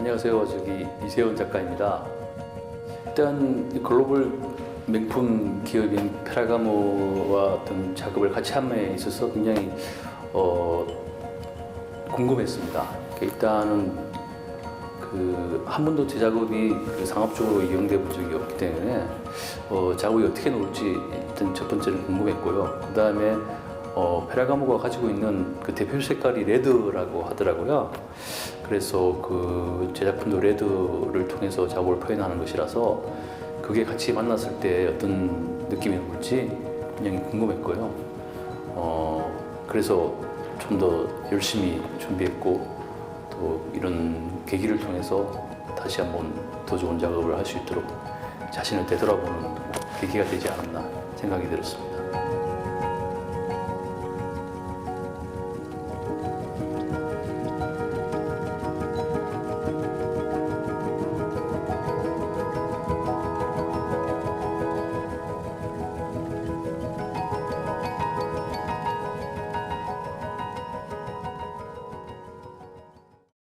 안녕하세요. 저기 이세훈 작가입니다. 일단 이 글로벌 명품 기업인 페라가모와 어떤 작업을 같이 함에 있어서 굉장히 어, 궁금했습니다. 일단은 그 한 번도 제 작업이 그 상업적으로 이용돼 본 적이 없기 때문에 어, 작업이 어떻게 나올지 일단 첫 번째는 궁금했고요. 그 다음에 어, 페라가모가 가지고 있는 그 대표 색깔이 레드라고 하더라고요. 그래서 그 제작품도 레드를 통해서 작업을 표현하는 것이라서 그게 같이 만났을 때 어떤 느낌이 올지 굉장히 궁금했고요. 어, 그래서 좀 더 열심히 준비했고 또 이런 계기를 통해서 다시 한번 더 좋은 작업을 할 수 있도록 자신을 되돌아보는 계기가 되지 않았나 생각이 들었습니다.